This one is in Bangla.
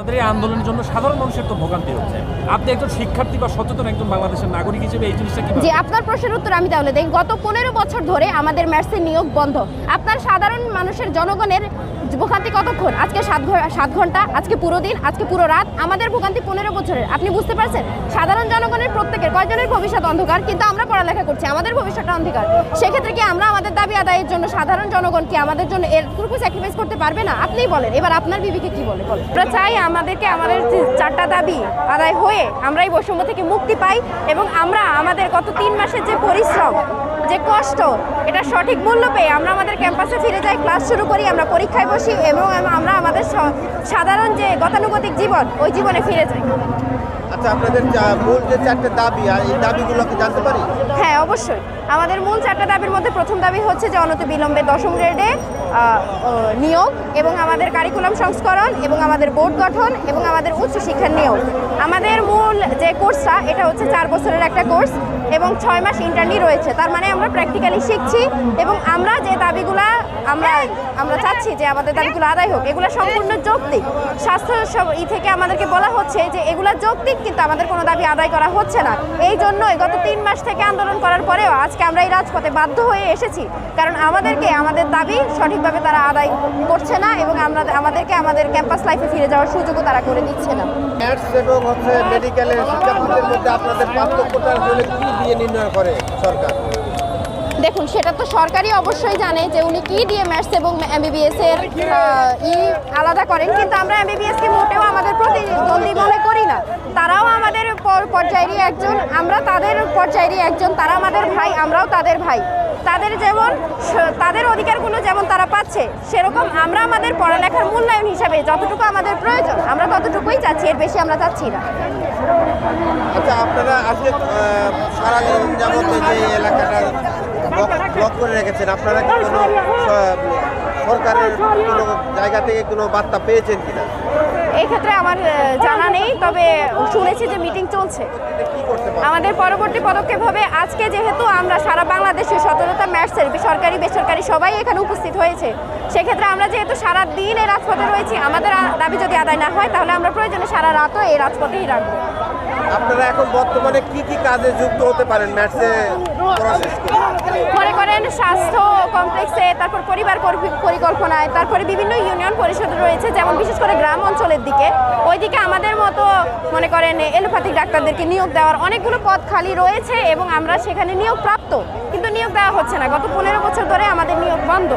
আমাদের এই আন্দোলনের জন্য সাধারণ মানুষের তো ভোগান্তি হচ্ছে। আপনি একজন শিক্ষার্থী বা সচেতন একজন বাংলাদেশের নাগরিক হিসেবে এই জিনিসটা কি জি আপনার প্রশ্নের উত্তর আমি তাহলে গত পনেরো বছর ধরে আমাদের ম্যাটসের নিয়োগ বন্ধ। আপনার সাধারণ মানুষের জনগণের ভোগান্তি কতক্ষণ? আজকে সাত সাত ঘণ্টা আজকে পুরো দিন আজকে পুরো রাত। আমাদের ভোগান্তি পনেরো বছরের। আপনি বুঝতে পারছেন? সাধারণ জনগণের প্রত্যেকের কয়জনের ভবিষ্যৎ অন্ধকার? কিন্তু আমরা পড়ালেখা করছি আমাদের ভবিষ্যৎটা অন্ধকার। সেক্ষেত্রে কি আমরা আমাদের দাবি আদায়ের জন্য সাধারণ জনগণ কি আমাদের জন্য এরটুকু স্যাক্রিফাইস করতে পারবে না? আপনিই বলেন। এবার আপনার বিবেকে কি বলে? বলেন। আমরা চাই আমাদেরকে আমাদের চারটা দাবি আদায় হয়ে আমরা এই বৈষম্য থেকে মুক্তি পাই এবং আমরা আমাদের গত তিন মাসের যে পরিশ্রম, যে কষ্ট, এটা সঠিক মূল্য পেয়ে আমরা আমাদের ক্যাম্পাসে ফিরে যাই, ক্লাস শুরু করি, আমরা পরীক্ষায় বসি এবং আমরা আমাদের সাধারণ যে গতানুগতিক জীবন, ওই জীবনে ফিরে যাই। আচ্ছা আপনাদের মূল যে চারটে দাবি, আর এই দাবিগুলোকে জানতে পারি? হ্যাঁ অবশ্যই। আমাদের মূল চারটা দাবির মধ্যে প্রথম দাবি হচ্ছে যে অনতি বিলম্বে দশম গ্রেডে নিয়োগ এবং আমাদের কারিকুলাম সংস্করণ এবং আমাদের বোর্ড গঠন এবং আমাদের উচ্চশিক্ষার নিয়োগ। আমাদের মূল যে কোর্সটা এটা হচ্ছে চার বছরের একটা কোর্স এবং ছয় মাস ইন্টারনি রয়েছে। তার মানে আমরা প্র্যাকটিক্যালি শিখছি এবং আমরা যে দাবিগুলা আমরা আমরা চাচ্ছি যে আমাদের দাবিগুলো আদায় হোক এগুলো সম্পূর্ণ যৌক্তিক। স্বাস্থ্য ই থেকে আমাদেরকে বলা হচ্ছে যে এগুলো যৌক্তিক কিন্তু আমাদের কোনো দাবি আদায় করা হচ্ছে না। এই জন্যই গত তিন মাস থেকে আন্দোলন করার পরেও আজকে আমরা এই রাজপথে বাধ্য হয়ে এসেছি। কারণ আমাদেরকে আমাদের দাবি সঠিকভাবে তারা আদায় করছে না এবং আমরা আমাদেরকে আমাদের ক্যাম্পাস লাইফে ফিরে যাওয়ার সুযোগও তারা করে দিচ্ছে না। এবং হচ্ছে মেডিকেলের শিক্ষার্থীদের মধ্যে আপনাদের পার্থক্যটা কি? দিয়ে নির্ণয় করে সরকার? দেখুন, সেটা তো সরকারই অবশ্যই জানে যে উনি কি দিয়ে ম্যাথস এবং এমবিবিএস এর ই আলাদা করেন। কিন্তু আমরা এমবিবিএস কে মোটেও আমাদের প্রতিদ্বন্দ্বী মনে করি না। তারাও আমাদের পর্যায়েরই একজন। আমরা তাদের পর্যায়েরই একজন। তারা আমাদের ভাই, আমরাও তাদের ভাই। তাদের যেমন তাদের অধিকারগুলো যেমন তারা পাচ্ছে, সেরকম আমরা আমাদের পড়ালেখার মূল্যায়ন হিসাবে যতটুকু আমাদের প্রয়োজন, আমরা ততটুকুই চাচ্ছি, এর বেশি আমরা চাচ্ছি না। আচ্ছা আপনারা সারাদিন যে এলাকাটা ব্লক করে রেখেছেন, আপনারা কি কোনো সরকারের কোনো জায়গা থেকে কোনো বার্তা পেয়েছেন কিনা? এই ক্ষেত্রে আমার জানা নেই তবে শুনেছি যে মিটিং চলছে। আমাদের পরবর্তী পদক্ষেপ হবে আজকে যেহেতু আমরা সারা বাংলাদেশে সতেরোটা ম্যাটসের সরকারি বেসরকারি সবাই এখানে উপস্থিত হয়েছে। সেক্ষেত্রে আমরা যেহেতু সারা দিন এই রাজপথে রয়েছি আমাদের দাবি যদি আদায় না হয় তাহলে আমরা প্রয়োজনে সারা রাতও এই রাজপথেই রাখব। আপনারা এখন বর্তমানে কি কি কাজে যুক্ত হতে পারেন করে? মনে করেন স্বাস্থ্য কমপ্লেক্সে, তারপর পরিবার পরি- পরিকল্পনায়, তারপরে বিভিন্ন ইউনিয়ন পরিষদ রয়েছে, যেমন বিশেষ করে গ্রাম অঞ্চলের দিকে। ওইদিকে আমাদের মতো মনে করেন এলোপ্যাথিক ডাক্তারদেরকে নিয়োগ দেওয়ার অনেকগুলো পদ খালি রয়েছে এবং আমরা সেখানে নিয়োগ প্রাপ্ত কিন্তু নিয়োগ দেওয়া হচ্ছে না। গত পনেরো বছর ধরে আমাদের নিয়োগ বন্ধ।